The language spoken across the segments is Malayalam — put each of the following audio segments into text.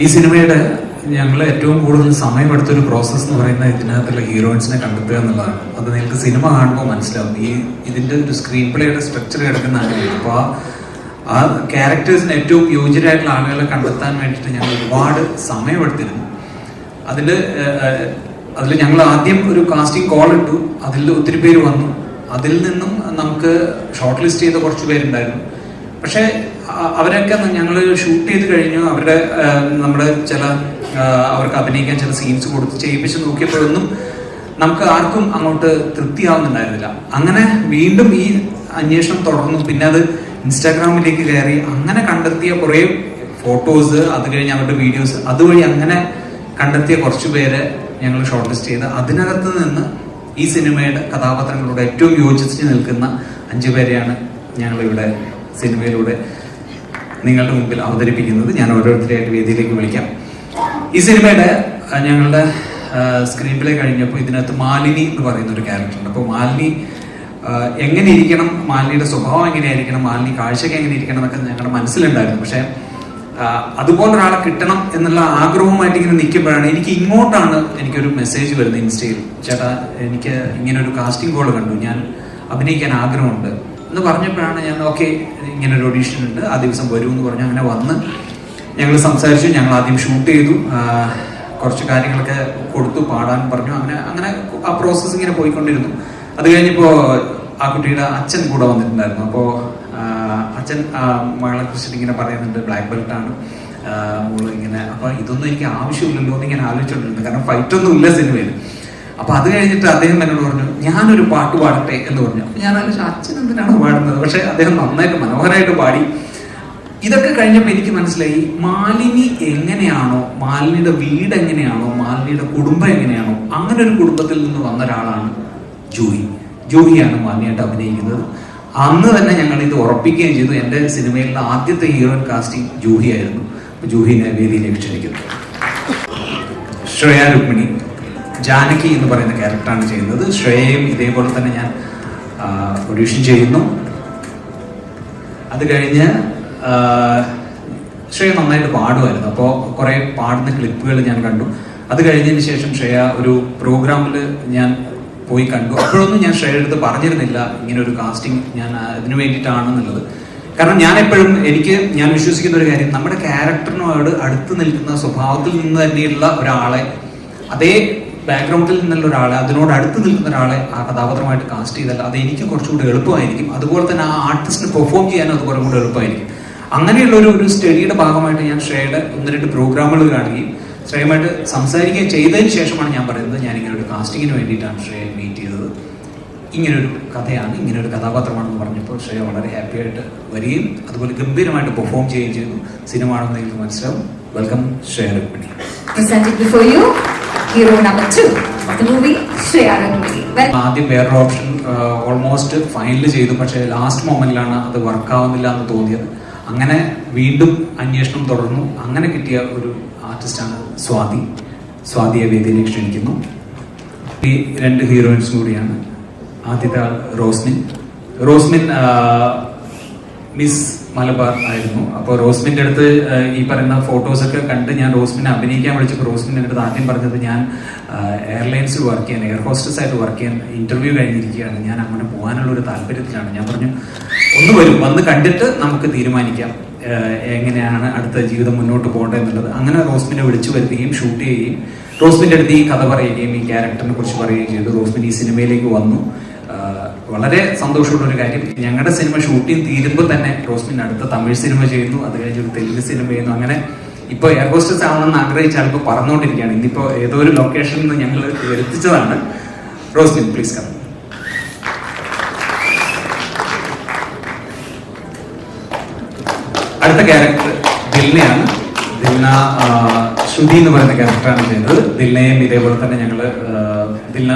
ഈ സിനിമയുടെ ഞങ്ങൾ ഏറ്റവും കൂടുതൽ സമയമെടുത്തൊരു പ്രോസസ്സ് എന്ന് പറയുന്നത് ഇതിനകത്തുള്ള ഹീറോയിൻസിനെ കണ്ടെത്തുക എന്നുള്ളതാണ്. അത് നിങ്ങൾക്ക് സിനിമ കാണുമ്പോൾ മനസ്സിലാവും. ഈ ഇതിന്റെ ഒരു സ്ക്രീൻ പ്ലേയുടെ സ്ട്രക്ചർ കിടക്കുന്ന അപ്പോൾ ആ ആ ക്യാരക്ടേഴ്സിന് ഏറ്റവും യോജ്യരായിട്ടുള്ള ആളുകളെ കണ്ടെത്താൻ വേണ്ടിയിട്ട് ഞങ്ങൾ ഒരുപാട് സമയമെടുത്തിരുന്നു. അതിൽ അതിൽ ഞങ്ങൾ ആദ്യം ഒരു കാസ്റ്റിംഗ് കോൾ ഇട്ടു. അതിൽ ഒത്തിരി പേര് വന്നു. അതിൽ നിന്നും നമുക്ക് ഷോർട്ട് ലിസ്റ്റ് ചെയ്ത കുറച്ച് പേരുണ്ടായിരുന്നു. പക്ഷേ അവരൊക്കെ ഞങ്ങൾ ഷൂട്ട് ചെയ്ത് കഴിഞ്ഞു. അവരുടെ നമ്മുടെ ചില അവർക്ക് അഭിനയിക്കാൻ ചില സീൻസ് കൊടുത്ത് ചെയ്യിപ്പിച്ച് നോക്കിയപ്പോഴൊന്നും നമുക്ക് ആർക്കും അങ്ങോട്ട് തൃപ്തിയാവുന്നുണ്ടായിരുന്നില്ല. അങ്ങനെ വീണ്ടും ഈ അന്വേഷണം തുടർന്നു. പിന്നെ അത് ഇൻസ്റ്റാഗ്രാമിലേക്ക് കയറി. അങ്ങനെ കണ്ടെത്തിയ കുറേ ഫോട്ടോസ് അത് കഴിഞ്ഞ് അവരുടെ വീഡിയോസ് അതുവഴി അങ്ങനെ കണ്ടെത്തിയ കുറച്ച് പേരെ ഞങ്ങൾ ഷോർട്ട് ലിസ്റ്റ് ചെയ്ത്. അതിനകത്ത് നിന്ന് ഈ സിനിമയുടെ കഥാപാത്രങ്ങളോട് ഏറ്റവും യോജിച്ച് നിൽക്കുന്ന അഞ്ചു പേരെയാണ് ഞങ്ങൾ ഇവിടെ സിനിമയിലൂടെ നിങ്ങളുടെ മുമ്പിൽ അവതരിപ്പിക്കുന്നത് ഞാൻ ഓരോരുത്തരെയായിട്ട് വേദിയിലേക്ക് വിളിക്കാം. ഈ സിനിമയുടെ ഞങ്ങളുടെ സ്ക്രീൻ പ്ലേ കഴിഞ്ഞപ്പോൾ ഇതിനകത്ത് മാലിനി എന്ന് പറയുന്ന ഒരു ക്യാരക്ടറുണ്ട് അപ്പോൾ മാലിനി എങ്ങനെ ഇരിക്കണം? മാലിനിയുടെ സ്വഭാവം എങ്ങനെയായിരിക്കണം? മാലിനി കാഴ്ചയ്ക്ക് എങ്ങനെ ഇരിക്കണം എന്നൊക്കെ ഞങ്ങളുടെ മനസ്സിലുണ്ടായിരുന്നു. പക്ഷേ അതുപോലെ ഒരാളെ കിട്ടണം എന്നുള്ള ആഗ്രഹവുമായിട്ട് ഇങ്ങനെ നിൽക്കുമ്പോഴാണ് എനിക്ക് ഇങ്ങോട്ടാണ് എനിക്കൊരു മെസ്സേജ് വരുന്നത് ഇൻസ്റ്റയിൽ. ചേട്ടാ എനിക്ക് ഇങ്ങനെ ഒരു കാസ്റ്റിംഗ് കോൾ കണ്ടു. ഞാൻ അഭിനയിക്കാൻ ആഗ്രഹമുണ്ട്. എന്ന് പറഞ്ഞപ്പോഴാണ് ഞാൻ ഓക്കെ ഇങ്ങനെ ഒരു ഓഡീഷൻ ഉണ്ട് ആ ദിവസം വരൂ എന്ന് പറഞ്ഞു അങ്ങനെ വന്ന് ഞങ്ങൾ സംസാരിച്ചു ഞങ്ങൾ ആദ്യം ഷൂട്ട് ചെയ്തു കുറച്ച് കാര്യങ്ങളൊക്കെ കൊടുത്തു പാടാൻ പറഞ്ഞു അങ്ങനെ അങ്ങനെ ആ പ്രോസസ്സ് ഇങ്ങനെ പോയിക്കൊണ്ടിരുന്നു. അത് കഴിഞ്ഞപ്പോൾ ആ കുട്ടിയുടെ അച്ഛൻ കൂടെ വന്നിട്ടുണ്ടായിരുന്നു. അപ്പോൾ അച്ഛൻ മകളെ കുറിച്ചിട്ട് ഇങ്ങനെ പറയുന്നുണ്ട് ബ്ലാക്ക് ബെൽറ്റ് ആണ്. മോൾ ഇങ്ങനെ അപ്പൊ ഇതൊന്നും എനിക്ക് ആവശ്യമില്ലല്ലോ എന്ന് ഇങ്ങനെ ആലോചിച്ചോണ്ടിരുന്നു. കാരണം ഫൈറ്റ് ഒന്നും ഇല്ല സിനിമയിൽ അപ്പൊ അത് കഴിഞ്ഞിട്ട് അദ്ദേഹം എന്നോട് പറഞ്ഞു ഞാനൊരു പാട്ട് പാടട്ടെ എന്ന് പറഞ്ഞു. അപ്പൊ ഞാൻ ആലോചിച്ചു അച്ഛൻ എന്തിനാണ് പാടുന്നത്? പക്ഷെ അദ്ദേഹം നന്നായിട്ട് മനോഹരമായിട്ട് പാടി. ഇതൊക്കെ കഴിഞ്ഞപ്പോൾ എനിക്ക് മനസ്സിലായി മാലിനി എങ്ങനെയാണോ മാലിനിയുടെ വീട് എങ്ങനെയാണോ മാലിനിയുടെ കുടുംബം എങ്ങനെയാണോ അങ്ങനെ ഒരു കുടുംബത്തിൽ നിന്ന് വന്ന ഒരാളാണ് ജൂഹി. ജൂഹിയാണ് മാലിനിയായിട്ട് അഭിനയിക്കുന്നത്. അന്ന് തന്നെ ഞങ്ങൾ ഇത് ഉറപ്പിക്കുകയും ചെയ്തു. എന്റെ സിനിമയിലെ ആദ്യത്തെ ഹീറോ കാസ്റ്റിംഗ് ജൂഹി ആയിരുന്നു. അപ്പൊ ജൂഹിനെ വേദിയിലേക്ക് ക്ഷണിക്കുന്നു. ശ്രേയ രുക്മിണി. ജാനകി എന്ന് പറയുന്ന ക്യാരക്ടറാണ് ചെയ്യുന്നത്. ശ്രേയയും ഇതേപോലെ തന്നെ ഞാൻ പ്രൊഡ്യൂഷൻ ചെയ്യുന്നു. അത് കഴിഞ്ഞ് ശ്രേയ നന്നായിട്ട് പാടുമായിരുന്നു. അപ്പോൾ കുറേ പാടുന്ന ക്ലിപ്പുകൾ ഞാൻ കണ്ടു. അത് കഴിഞ്ഞതിന് ശേഷം ശ്രേയ ഒരു പ്രോഗ്രാമിൽ ഞാൻ പോയി കണ്ടു. അപ്പോഴൊന്നും ഞാൻ ശ്രേയ അടുത്ത് പറഞ്ഞിരുന്നില്ല ഇങ്ങനെ ഒരു കാസ്റ്റിംഗ് ഞാൻ അതിനു വേണ്ടിയിട്ടാണെന്നുള്ളത്. കാരണം ഞാൻ എപ്പോഴും എനിക്ക് ഞാൻ വിശ്വസിക്കുന്ന ഒരു കാര്യം നമ്മുടെ ക്യാരക്ടറിനോട് അടുത്ത് നിൽക്കുന്ന സ്വഭാവത്തിൽ നിന്ന് തന്നെയുള്ള ഒരാളെ അതേ ബാക്ക്ഗ്രൗണ്ടിൽ നിന്നുള്ള ഒരാളെ അതിനോട് അടുത്ത് നിൽക്കുന്ന ഒരാളെ ആ കഥാപാത്രമായിട്ട് കാസ്റ്റ് ചെയ്താൽ അത് എനിക്ക് കുറച്ചുകൂടി എളുപ്പമായിരിക്കും. അതുപോലെ തന്നെ ആ ആർട്ടിസ്റ്റിന് പെർഫോം ചെയ്യാനും അത് കുറേ കൂടി എളുപ്പമായിരിക്കും. അങ്ങനെയുള്ള ഒരു ഒരു സ്റ്റഡിയുടെ ഭാഗമായിട്ട് ഞാൻ ശ്രേയയുടെ ഒന്ന് രണ്ട് പ്രോഗ്രാമുകൾ കാണുകയും ശ്രേയമായിട്ട് സംസാരിക്കുകയും ചെയ്തതിന് ശേഷമാണ് ഞാൻ പറയുന്നത് ഞാൻ ഇങ്ങനെ ഒരു കാസ്റ്റിങ്ങിന് വേണ്ടിയിട്ടാണ് ശ്രേയ മീറ്റ് ചെയ്തത്. ഇങ്ങനൊരു കഥയാണ് ഇങ്ങനെ ഒരു കഥാപാത്രമാണെന്ന് പറഞ്ഞപ്പോൾ ശ്രേയ വളരെ ഹാപ്പി ആയിട്ട് വരികയും അതുപോലെ ഗംഭീരമായിട്ട് പെർഫോം ചെയ്യുകയും ചെയ്തു. സിനിമ ആണെന്ന് എനിക്ക് മനസ്സിലാവും. Welcome Shreya Rukmini number two ആദ്യം വേറൊരു ഓപ്ഷൻ ഓൾമോസ്റ്റ് ഫൈനൽ ചെയ്തു. പക്ഷേ ലാസ്റ്റ് മൊമെന്റിലാണ് അത് വർക്കാവുന്നില്ല എന്ന് തോന്നിയത്. അങ്ങനെ വീണ്ടും അന്വേഷണം തുടർന്നു. അങ്ങനെ കിട്ടിയ ഒരു ആർട്ടിസ്റ്റാണ് സ്വാതി. സ്വാതിയെ വേദിയിലേക്ക് ക്ഷണിക്കുന്നു. ഈ രണ്ട് ഹീറോയിൻസും കൂടിയാണ് ആദ്യത്തെ റോസ്മിൻ. റോസ്മിൻ മിസ് മലബാർ ആയിരുന്നു. അപ്പോൾ റോസ്മിന്റെ അടുത്ത് ഈ പറയുന്ന ഫോട്ടോസ് ഒക്കെ കണ്ട് ഞാൻ റോസ്മിനെ അഭിനയിക്കാൻ വിളിച്ചപ്പോൾ റോസ്മിൻ എന്റെ അടുത്ത് ആദ്യം പറഞ്ഞത് ഞാൻ എയർലൈൻസിൽ വർക്ക് ചെയ്യാൻ എയർ ഹോസ്റ്റസ് ആയിട്ട് വർക്ക് ചെയ്യാൻ ഇന്റർവ്യൂ കഴിഞ്ഞിരിക്കുകയാണ്. ഞാൻ അങ്ങനെ പോകാനുള്ള ഒരു താല്പര്യത്തിലാണ്. ഞാൻ പറഞ്ഞു ഒന്ന് വരും വന്ന് കണ്ടിട്ട് നമുക്ക് തീരുമാനിക്കാം എങ്ങനെയാണ് അടുത്ത ജീവിതം മുന്നോട്ട് പോകേണ്ടത് എന്നുള്ളത്. അങ്ങനെ റോസ്മിനെ വിളിച്ചു വരുത്തുകയും ഷൂട്ട് ചെയ്യുകയും റോസ്മിന്റെ അടുത്ത് ഈ കഥ പറയുകയും ഈ ക്യാരക്ടറിനെ കുറിച്ച് പറയുകയും ചെയ്തു. റോസ്മിൻ ഈ സിനിമയിലേക്ക് വന്നു. വളരെ സന്തോഷമുള്ള ഒരു കാര്യം. ഞങ്ങളുടെ സിനിമ ഷൂട്ടിംഗ് തീരുമ്പോൾ തന്നെ റോസ്മിൻ അടുത്ത തമിഴ് സിനിമ ചെയ്യുന്നു. അത് കഴിഞ്ഞ് ഒരു തെലുങ്ക് സിനിമ ചെയ്യുന്നു. അങ്ങനെ ഇപ്പൊ എയർ ഹോസ്റ്റസ് ആവണമെന്ന് ആഗ്രഹിച്ച ആൾക്ക് പറഞ്ഞുകൊണ്ടിരിക്കുകയാണ് ഇന്നിപ്പോ ഏതോ ഒരു ലൊക്കേഷനിൽ നിന്ന് ഞങ്ങൾ വരുത്തിച്ചതാണ്. റോസ്മിൻ പ്ലീസ് കം അടുത്ത ക്യാരക്ടർ ദിൽനയാണ്. ദിൽന ശ്രുതി എന്ന് പറയുന്ന ക്യാരക്ടറാണ് ചെയ്തത്. ദിൽനയും ഇതേപോലെ തന്നെ ഞങ്ങൾ ദിൽന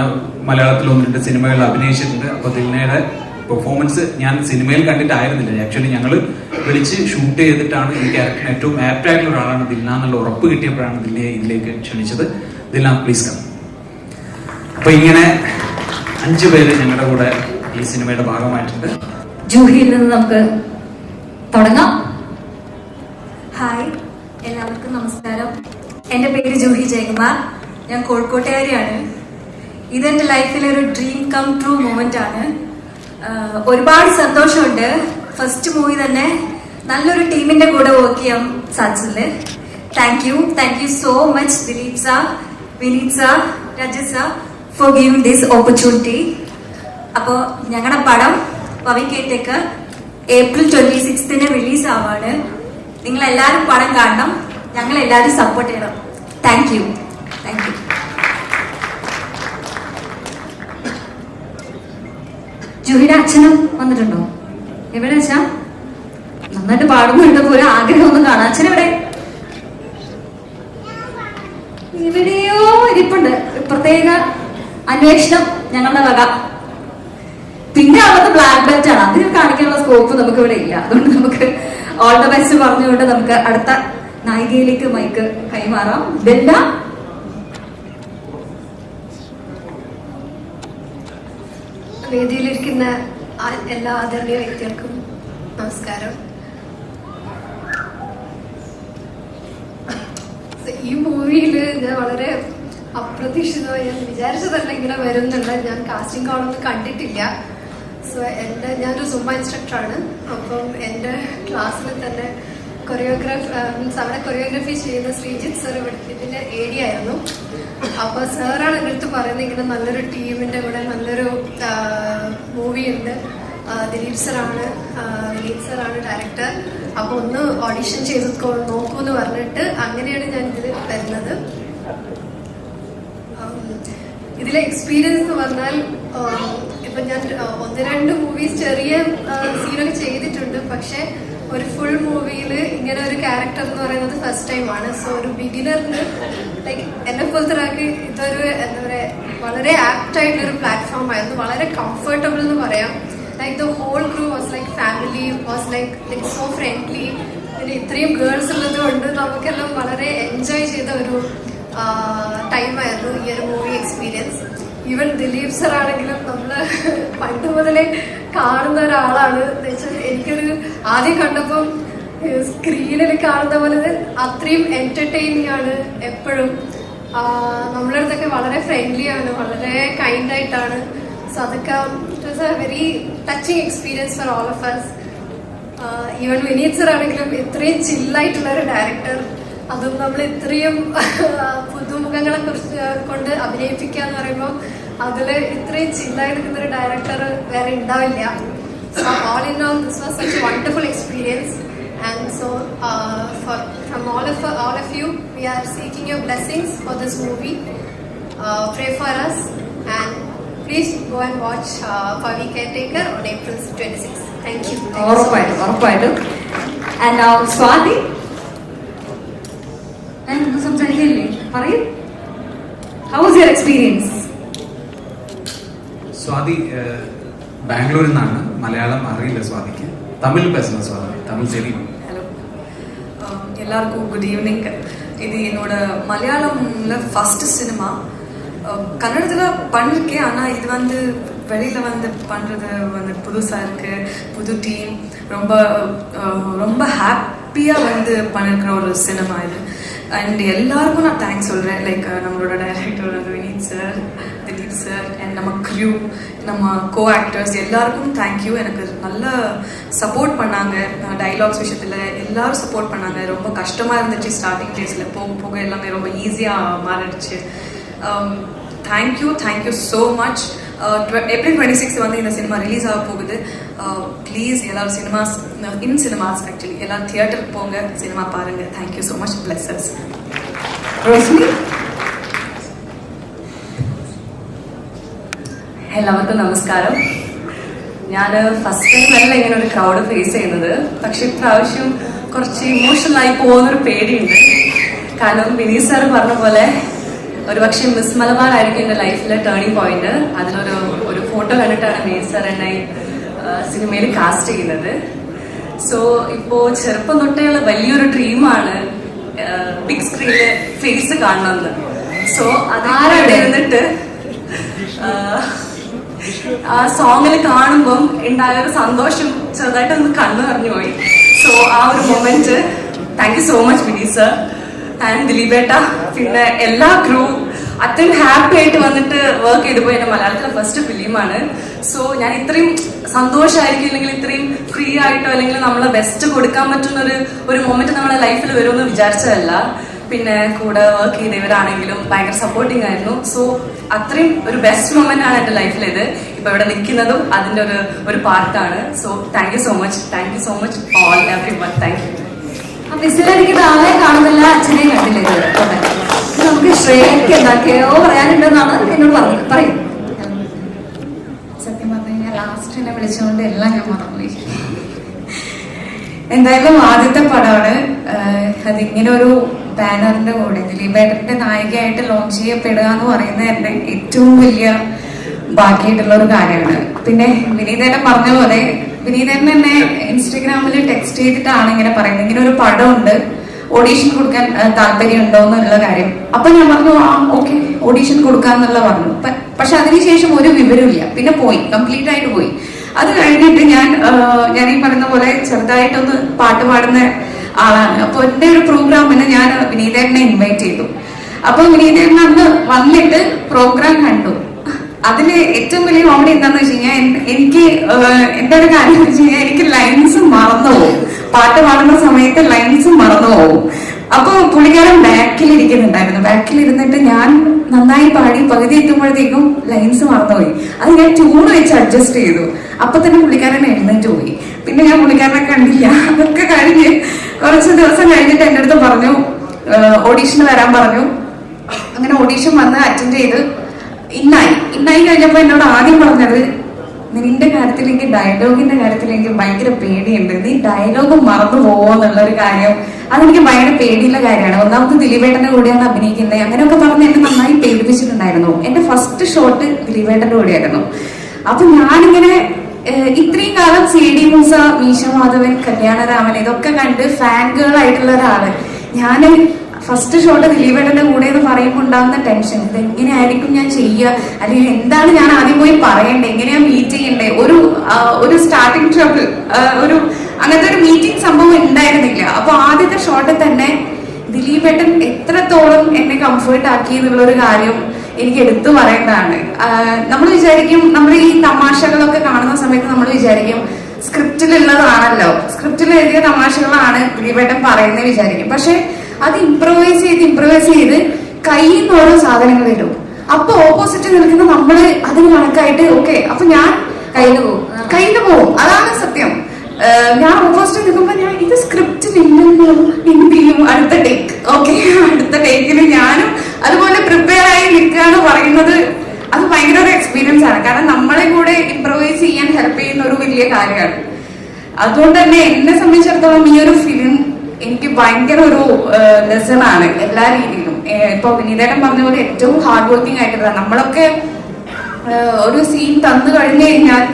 മലയാളത്തിൽ ഒന്ന് രണ്ട് സിനിമകളിൽ അഭിനയിച്ചിട്ടുണ്ട്. അപ്പോൾ ദിൽനയുടെ പെർഫോമൻസ് ഞാൻ സിനിമയിൽ കണ്ടിട്ടായിരുന്നില്ല. ആക്ച്വലി ഞങ്ങൾ വിളിച്ച് ഷൂട്ട് ചെയ്തിട്ടാണ് ഈ ക്യാരക്ടറിന് ഏറ്റവും ആപ്റ്റ് ആയിട്ടുള്ള ഒരാളാണ് ദിൽന എന്നുള്ള ഉറപ്പ് കിട്ടിയപ്പോഴാണ് ദിൽനയെ ഇതിലേക്ക് ക്ഷണിച്ചത്. ദിൽന പ്ലീസ് കം അപ്പൊ ഇങ്ങനെ അഞ്ചു പേര് ഞങ്ങളുടെ കൂടെ ഈ സിനിമയുടെ ഭാഗമായിട്ടുണ്ട്. ജൂഹിയിൽ നിന്ന് നമുക്ക് തുടങ്ങാം. ഹായ് എല്ലാവർക്കും എല്ലാവർക്കും നമസ്കാരം. എന്റെ പേര് ജൂഹി ജയകുമാർ. ഞാൻ കോഴിക്കോട്ടുകാരിയാണ്. ഇതെന്റെ ലൈഫിലെ ഒരു ഡ്രീം കം ട്രൂ മൊമെന്റ് ആണ്. ഒരുപാട് സന്തോഷമുണ്ട്. ഫസ്റ്റ് മൂവി തന്നെ നല്ലൊരു ടീമിന്റെ കൂടെ വർക്ക് ചെയ്യാൻ സാധിച്ചതിൽ thank you thank you so much Dileep sir Vineeth sir Rajat sir for giving this opportunity അപ്പോൾ ഞങ്ങളുടെ പടം പവിക്കേറ്റേക്ക് ഏപ്രിൽ ട്വന്റി സിക്സ്തിന് റിലീസ് ആവാണ്. നിങ്ങൾ എല്ലാവരും പടം കാണണം. ഞങ്ങൾ എല്ലാവരും സപ്പോർട്ട് ചെയ്യണം. താങ്ക് യു താങ്ക് യു ജൂഹിയുടെ അച്ഛനും വന്നിട്ടുണ്ടോ? എവിടെ അച്ഛാ? നന്നായിട്ട് പാടുന്നുണ്ട് ഒരു ആഗ്രഹം ഒന്ന് കാണാം. അച്ഛൻ എവിടെ എവിടെയോ ഇരിപ്പുണ്ട്. പ്രത്യേക അന്വേഷണം ഞങ്ങളുടെ വക. പിന്നെ അവിടുത്തെ ബ്ലാക്ക് ബെൽറ്റ് ആണ്. അതിന് കാണിക്കാനുള്ള സ്കോപ്പ് നമുക്ക് ഇവിടെ ഇല്ല. അതുകൊണ്ട് നമുക്ക് ഓൾ ദ ബെസ്റ്റ് പറഞ്ഞുകൊണ്ട് നമുക്ക് അടുത്ത നായികയിലേക്ക് മൈക്ക് കൈമാറാം. ബെല്ല വേദിയിലിരിക്കുന്ന എല്ലാ ആദരണീയ വ്യക്തികൾക്കും നമസ്കാരം. ഈ മൂവിയിൽ ഞാൻ വളരെ അപ്രതീക്ഷിതമായി ഞാൻ വിചാരിച്ചതല്ല ഇങ്ങനെ വരുന്നുണ്ട്. ഞാൻ കാസ്റ്റിംഗ് കാണൊന്നും കണ്ടിട്ടില്ല. സോ എന്റെ ഞാനൊരു സുമ ഇൻസ്ട്രക്ടറാണ് അപ്പം എന്റെ ക്ലാസ്സിൽ തന്നെ കൊറിയോഗ്രാഫ് മീൻസ് അവിടെ കൊറിയോഗ്രാഫി ചെയ്യുന്ന ശ്രീജിത്ത് സർ ഇതിന്റെ ഏരിയ ആയിരുന്നു. അപ്പോൾ സാറാണ് എടുത്ത് പറയുന്നത് ഇങ്ങനെ നല്ലൊരു ടീമിന്റെ കൂടെ നല്ലൊരു മൂവി ഉണ്ട് ദിലീപ് സാറാണ് ദിലീപ് സാറാണ് ഡയറക്ടർ അപ്പോൾ ഒന്ന് ഓഡിഷൻ ചെയ്ത് നോക്കൂ എന്ന് പറഞ്ഞിട്ട് അങ്ങനെയാണ് ഞാൻ ഇതിൽ വരുന്നത്. ഇതിലെ എക്സ്പീരിയൻസ് എന്ന് പറഞ്ഞാൽ ഇപ്പൊ ഞാൻ ഒന്ന് രണ്ട് മൂവീസ് ചെറിയ സീനൊക്കെ ചെയ്തിട്ടുണ്ട്. പക്ഷെ ഒരു ഫുൾ മൂവിയിൽ ഇങ്ങനെ ഒരു ക്യാരക്ടർ എന്ന് പറയുന്നത് ഫസ്റ്റ് ടൈമാണ് സോ ഒരു ബിഗിനറിന് ലൈക്ക് എന്നെ പോലത്തെ ഒരാൾക്ക് ഇതൊരു എന്താ പറയുക വളരെ ആപ്റ്റ് ആയിട്ടുള്ള ഒരു പ്ലാറ്റ്ഫോം ആയിരുന്നു. വളരെ കംഫർട്ടബിൾ എന്ന് പറയാം. Like the whole group was like family was like like so friendly പിന്നെ ഇത്രയും ഗേൾസ് ഉള്ളത് കൊണ്ട് നമുക്കെല്ലാം വളരെ എൻജോയ് ചെയ്ത ഒരു ടൈമായിരുന്നു ഈ ഒരു movie experience even Dileep sir ആണെങ്കിലും നമ്മൾ പണ്ട് മുതലേ കാണുന്ന ഒരാളാണ്. എന്ന് വെച്ചാൽ എനിക്കൊരു ആദ്യം കണ്ടപ്പം സ്ക്രീനിൽ കാണുന്ന പോലെ അത്രയും എന്റർടൈനിങ് ആണ് എപ്പോഴും. നമ്മളുടെ അടുത്തൊക്കെ വളരെ ഫ്രണ്ട്ലി ആണ് വളരെ കൈൻഡ് ആയിട്ടാണ്. സോ അതൊക്കെ it was a very touching experience for all of us even Vineeth sir ആണെങ്കിലും ഇത്രയും ചില്ലായിട്ടുള്ള ഒരു ഡയറക്ടർ അതും നമ്മൾ ഇത്രയും പുതുമുഖങ്ങളെ കുറിച്ച് കൊണ്ട് അഭിനയിപ്പിക്കുക എന്ന് പറയുമ്പോൾ അതിൽ ഇത്രയും ചില്ലായി നിൽക്കുന്ന ഒരു ഡയറക്ടർ വേറെ ഉണ്ടാവില്ല. So all in all this was such wonderful experience So uh, for, from all of, all of you, we are seeking your blessings for this movie. Uh, pray for us and please go and watch uh, Pavi Caretaker on April 26th. Thank you. ഉറപ്പായിട്ടും ഉറപ്പായിട്ടും ആൻഡ് നൗ സ്വാതി ഞാൻ ഒന്നും സംസാരിക്കില്ലേ പറയൂ. How was your experience Swathi ബാംഗ്ലൂരിൽ നിന്നാണ് മലയാളം അറിയില്ല സ്വാതിക്ക്. തമിഴ് പേസുന്ന സ്വാതി? തമിഴ് ശരി எல்லாருக்கும் குட் ஈவினிங் இது என்னோட மலையாளம்ல ஃபர்ஸ்ட் சினிமா கன்னடத்தில் பண்ணியிருக்கேன் ஆனால் இது வந்து வெளியில் வந்து பண்ணுறது வந்து புதுசாக இருக்குது புது டீம் ரொம்ப ரொம்ப ஹாப்பியாக வந்து பண்ணிருக்கிற ஒரு சினிமா இது. அண்ட் எல்லாருக்கும் நான் தேங்க்ஸ் சொல்கிறேன் லைக் நம்மளோட டைரக்டர் வந்து வினீத் சார் சார் அண்ட் நம்ம க்ரூ நம்ம கோ ஆக்டர்ஸ் எல்லாருக்கும் தேங்க்யூ எனக்கு நல்ல சப்போர்ட் பண்ணாங்க. டைலாக்ஸ் விஷயத்தில் எல்லாரும் சப்போர்ட் பண்ணாங்க. ரொம்ப கஷ்டமாக இருந்துச்சு ஸ்டார்டிங் டேஸில் போக போக எல்லாமே ரொம்ப ஈஸியாக மாறிடுச்சு. Thank you thank you so much April twenty six வந்து இந்த சினிமா ரிலீஸ் ஆக போகுது. Uh, ப்ளீஸ் எல்லாரும் சினிமாஸ் இன் சினிமாஸ் ஆக்சுவலி எல்லாரும் தியேட்டருக்கு போங்க. சினிமா பாருங்கள் thank you so much plus Roshini എല്ലാവർക്കും നമസ്കാരം. ഞാൻ ഫസ്റ്റ് ടൈം അല്ല ഇങ്ങനെ ഒരു ക്രൗഡ് ഫേസ് ചെയ്യുന്നത്. പക്ഷെ ഇപ്രാവശ്യം കുറച്ച് ഇമോഷണൽ ആയി പോകുന്നൊരു പേടിയുണ്ട്. കാരണം വിനീത് സാർ പറഞ്ഞ പോലെ ഒരുപക്ഷെ മിസ് മലബാർ ആയിരിക്കും എന്റെ ലൈഫിലെ ടേണിംഗ് പോയിന്റ് അതിനൊരു ഒരു ഫോട്ടോ കണ്ടിട്ടാണ് വിനീത് സാർ എന്നെ സിനിമയിൽ കാസ്റ്റ് ചെയ്യുന്നത്. സോ ഇപ്പോൾ ചെറുപ്പം തൊട്ടേയുള്ള വലിയൊരു ഡ്രീമാണ് ബിഗ് സ്ക്രീനിൽ ഫേസ് കാണണമെന്ന്. സോ അതാരായിട്ട്? ഇരുന്നിട്ട് ആ സോങ്ങിൽ കാണുമ്പം ഉണ്ടായ ഒരു സന്തോഷം ചെറുതായിട്ട് ഒന്ന് കണ്ണു നിറഞ്ഞു പോയി. സോ ആ ഒരു moment thank you so much Vineeth sir and ദിലീപേട്ട പിന്നെ എല്ലാ ക്രൂ അത്രയും ഹാപ്പി ആയിട്ട് വന്നിട്ട് വർക്ക് ചെയ്തു പോയി എന്റെ മലയാളത്തിലെ ഫസ്റ്റ് ഫിലിമാണ് സോ ഞാൻ ഇത്രയും സന്തോഷമായിരിക്കും അല്ലെങ്കിൽ ഇത്രയും ഫ്രീ ആയിട്ടോ അല്ലെങ്കിൽ നമ്മളെ ബെസ്റ്റ് കൊടുക്കാൻ പറ്റുന്ന ഒരു ഒരു മൊമെന്റ് നമ്മുടെ ലൈഫിൽ വരുമെന്ന് വിചാരിച്ചതല്ല. പിന്നെ കൂടെ വർക്ക് ചെയ്തവരാണെങ്കിലും ഭയങ്കര സപ്പോർട്ടിങ് ആയിരുന്നു. സോ അത്രയും ഒരു ബെസ്റ്റ് മൊമെന്റ് ആണ് എന്റെ ലൈഫിലേത് ഇപ്പൊ ഇവിടെ നിൽക്കുന്നതും അതിന്റെ ഒരു ഒരു പാർട്ടാണ് so thank you so much thank you so much all everyone thank you എനിക്ക് ആളെ കാണുന്നില്ല. അച്ഛനെയും കണ്ടില്ല നമുക്ക് ശ്രേയക്ക് എന്തൊക്കെയോ പറയാനുണ്ടെന്നാണ് എന്നോട് പറഞ്ഞത്. പറയും. സത്യം പറഞ്ഞു കഴിഞ്ഞാൽ ലാസ്റ്റ് എന്നെ വിളിച്ചുകൊണ്ട് എല്ലാം ഞാൻ മറന്നുപോയി. എന്തായാലും ആദ്യത്തെ പടമാണ്. അതിങ്ങനെ ഒരു ബാനറിന്റെ കൂടെ ദിലീപേട്ടന്റെ നായികയായിട്ട് ലോഞ്ച് ചെയ്യപ്പെടുക എന്ന് പറയുന്നത് തന്നെ ഏറ്റവും വലിയ ബാക്കിയായിട്ടുള്ള ഒരു കാര്യമാണ്. പിന്നെ വിനീതേനം പറഞ്ഞ പോലെ വിനീതേട്ടൻ തന്നെ ഇൻസ്റ്റഗ്രാമിൽ ടെക്സ്റ്റ് ചെയ്തിട്ടാണ് ഇങ്ങനെ പറയുന്നത്. ഇങ്ങനെ ഒരു പടമുണ്ട്. ഓഡീഷൻ കൊടുക്കാൻ താല്പര്യമുണ്ടോ എന്നുള്ള കാര്യം. അപ്പൊ ഞാൻ പറഞ്ഞു ആ ഓക്കെ ഓഡീഷൻ കൊടുക്കാന്നുള്ള പറഞ്ഞു. പക്ഷെ അതിനുശേഷം ഒരു വിവരമില്ല പിന്നെ പോയി കംപ്ലീറ്റ് ആയിട്ട് പോയി. അത് കഴിഞ്ഞിട്ട് ഞാൻ ഞാൻ ഈ പറയുന്ന പോലെ ചെറുതായിട്ടൊന്ന് പാട്ട് പാടുന്ന ആളാണ്. അപ്പൊ എന്റെ ഒരു പ്രോഗ്രാമിന് ഞാൻ വിനീതേട്ടനെ ഇൻവൈറ്റ് ചെയ്തു. അപ്പൊ വിനീതേട്ടൻ അന്ന് വന്നിട്ട് പ്രോഗ്രാം കണ്ടു. അതിൽ ഏറ്റവും വലിയ കോമഡി എന്താന്ന് വെച്ച് കഴിഞ്ഞാൽ എനിക്ക് എന്റെ ഒരു കാര്യം വെച്ച് കഴിഞ്ഞാൽ എനിക്ക് ലൈൻസ് മറന്നു പോകും പാട്ട് പാടുന്ന സമയത്ത് ലൈൻസ് മറന്നു പോകും അപ്പൊ പുള്ളിക്കാരൻ ബാക്കിൽ ഇരിക്കുന്നുണ്ടായിരുന്നു ബാക്കിൽ ഇരുന്നിട്ട് ഞാൻ നന്നായി പാടി പകുതി എത്തുമ്പോഴത്തേക്കും ലൈൻസ് മറന്നുപോയി. അത് ഞാൻ ട്യൂൺ വെച്ച് അഡ്ജസ്റ്റ് ചെയ്തു. അപ്പൊ തന്നെ പുള്ളിക്കാരൻ എഴുന്നേറ്റ് പോയി. പിന്നെ ഞാൻ പുള്ളിക്കാരനെ കണ്ടില്ല. അതൊക്കെ കഴിഞ്ഞ് കുറച്ച് ദിവസം കഴിഞ്ഞിട്ട് എന്റെ അടുത്ത് പറഞ്ഞു ഓഡീഷന് വരാൻ പറഞ്ഞു. അങ്ങനെ ഓഡീഷൻ വന്ന് അറ്റൻഡ് ചെയ്ത് ഇന്നായി. ഇന്നായി കഴിഞ്ഞപ്പോൾ എന്നോട് ആദ്യം പറഞ്ഞത് നിന്റെ കാര്യത്തിലേക്ക് ഡയലോഗിന്റെ കാര്യത്തിലേക്ക് ഭയങ്കര പേടിയുണ്ട്. നീ ഡയലോഗ് മറന്നു പോവെന്നുള്ള ഒരു കാര്യം. അതെനിക്ക് ഭയങ്കര പേടിയുള്ള കാര്യമാണ്. ഒന്നാമത് ദിലീപേട്ടന്റെ കൂടെയാണ് അഭിനയിക്കുന്നത്. അങ്ങനെയൊക്കെ പറഞ്ഞ് എന്നെ നന്നായി പേടിപ്പിച്ചിട്ടുണ്ടായിരുന്നു. എന്റെ ഫസ്റ്റ് ഷോട്ട് ദിലീപേട്ടന്റെ കൂടെയായിരുന്നു. അപ്പൊ ഞാനിങ്ങനെ ഇത്രയും കാലം സി ഡി മൂസ മീശ മാധവൻ കല്യാണരാമൻ ഇതൊക്കെ കണ്ട് ഫാൻ ഗേൾ ആയിട്ടുള്ള ഒരാൾ. ഞാൻ ഫസ്റ്റ് ഷോട്ട് ദിലീപേട്ടന്റെ കൂടെ എന്ന് പറയുമ്പോൾ ഉണ്ടാകുന്ന ടെൻഷൻ ഇത് എങ്ങനെയായിരിക്കും ഞാൻ ചെയ്യുക അല്ലെങ്കിൽ എന്താണ് ഞാൻ ആദ്യം പോയി പറയണ്ടേ എങ്ങനെയാ മീറ്റ് ചെയ്യണ്ടേ ഒരു ഒരു സ്റ്റാർട്ടിങ് ട്രബിൾ ഒരു അങ്ങനത്തെ ഒരു മീറ്റിംഗ് സംഭവം ഉണ്ടായിരുന്നില്ല. അപ്പൊ ആദ്യത്തെ ഷോട്ടിൽ തന്നെ ദിലീപേട്ടൻ എത്രത്തോളം എന്നെ കംഫേർട്ട് ആക്കി എന്നുള്ള ഒരു കാര്യം എനിക്ക് എടുത്തു പറയേണ്ടതാണ്. നമ്മൾ വിചാരിക്കും നമ്മൾ ഈ തമാശകളൊക്കെ കാണുന്ന സമയത്ത് നമ്മൾ വിചാരിക്കും സ്ക്രിപ്റ്റിലുള്ളതാണല്ലോ. സ്ക്രിപ്റ്റിൽ എഴുതിയ തമാശകളാണ് ദിലീപേട്ടൻ പറയുന്നത് വിചാരിക്കും. പക്ഷെ അത് ഇംപ്രൂവൈസ് ചെയ്ത് ഇംപ്രൂവൈസ് ചെയ്ത് കയ്യിൽ നിന്ന് ഓരോ സാധനങ്ങൾ ഇടും. അപ്പൊ ഓപ്പോസിറ്റ് നിൽക്കുന്ന നമ്മൾ അതിന് കണക്കായിട്ട് ഓക്കെ അപ്പൊ ഞാൻ കയ്യിൽ പോകും. കയ്യിൽ പോകും. അതാണ് സത്യം. ഞാൻ ഓൾമോസ്റ്റ് നിൽക്കുമ്പോ ഞാൻ ഇത് സ്ക്രിപ്റ്റ് ഇല്ലെന്നോ എന്ത് ചെയ്യും അടുത്ത ടേക്ക് ഓക്കെ അടുത്ത ടേക്കിന് ഞാനും അതുപോലെ പ്രിപ്പയർ ആയി നിൽക്കുകയാണ് പറയുന്നത്. അത് ഭയങ്കര ഒരു എക്സ്പീരിയൻസ് ആണ്. കാരണം നമ്മളെ കൂടെ ഇംപ്രവൈസ് ചെയ്യാൻ ഹെൽപ്പ് ചെയ്യുന്ന ഒരു വലിയ കാര്യമാണ്. അതുകൊണ്ട് തന്നെ എന്നെ സംബന്ധിച്ചിടത്തോളം ഈ ഒരു ഫിലിം എനിക്ക് ഭയങ്കര ഒരു ലെസൺ ആണ് എല്ലാ രീതിയിലും. ഇപ്പൊ വിനീതേട്ടൻ പറഞ്ഞ പോലെ ഏറ്റവും ഹാർഡ് വർക്കിംഗ് ആയിട്ടുള്ളതാണ്. നമ്മളൊക്കെ ഒരു സീൻ തന്നു കഴിഞ്ഞു കഴിഞ്ഞാൽ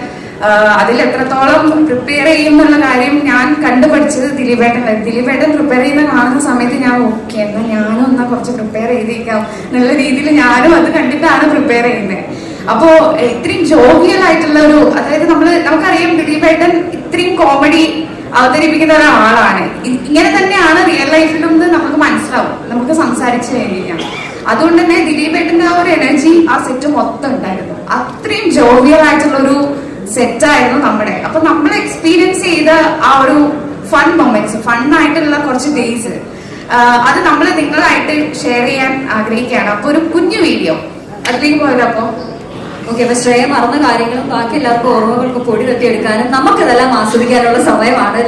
അതിൽ എത്രത്തോളം പ്രിപ്പയർ ചെയ്യും എന്നുള്ള കാര്യം ഞാൻ കണ്ടുപഠിച്ചത് ദിലീപേട്ടൻ ദിലീപേട്ടൻ പ്രിപ്പയർ ചെയ്യുന്ന കാണുന്ന സമയത്ത് ഞാൻ ഓക്കെ എന്നാൽ ഞാനും എന്നാ കുറച്ച് പ്രിപ്പയർ ചെയ്തേക്കാം എന്നുള്ള രീതിയിൽ ഞാനും അത് കണ്ടിട്ടാണ് പ്രിപ്പയർ ചെയ്യുന്നത് അപ്പോ ഇത്രയും ജോവിയൽ ആയിട്ടുള്ള ഒരു അതായത് നമ്മൾ നമുക്കറിയാം ദിലീപേട്ടൻ ഇത്രയും കോമഡി അവതരിപ്പിക്കുന്ന ഒരാളാണ്. ഇങ്ങനെ തന്നെയാണ് റിയൽ ലൈഫിലും നമുക്ക് മനസ്സിലാവും നമുക്ക് സംസാരിച്ചു കഴിഞ്ഞാൽ അതുകൊണ്ട് തന്നെ ദിലീപേട്ടന്റെ ആ ഒരു എനർജി ആ സെറ്റ് മൊത്തം ഉണ്ടായിരുന്നു. അത്രയും ജോവിയൽ ആയിട്ടുള്ള ഒരു സെറ്റ് ആയിരുന്നു നമ്മുടെ. അപ്പൊ നമ്മൾ എക്സ്പീരിയൻസ് ചെയ്ത ആ ഒരു ഫൺ മൊമെന്റ്സ് ഫൺ ആയിട്ടുള്ള കുറച്ച് ഡേയ്സ് അത് നമ്മൾ നിങ്ങളായിട്ട് ഷെയർ ചെയ്യാൻ ആഗ്രഹിക്കുകയാണ്. അപ്പൊ ഒരു കുഞ്ഞു വീഡിയോ അതിലേക്ക് പോയല്ലോ അപ്പൊ? ഓക്കെ അപ്പൊ ശ്രേയ മറന്ന കാര്യങ്ങളും ബാക്കി എല്ലാവർക്കും ഓർമ്മകൾക്ക് പൊടി തട്ടിയെടുക്കാനും നമുക്കിതെല്ലാം ആസ്വദിക്കാനുള്ള സമയമാണ്.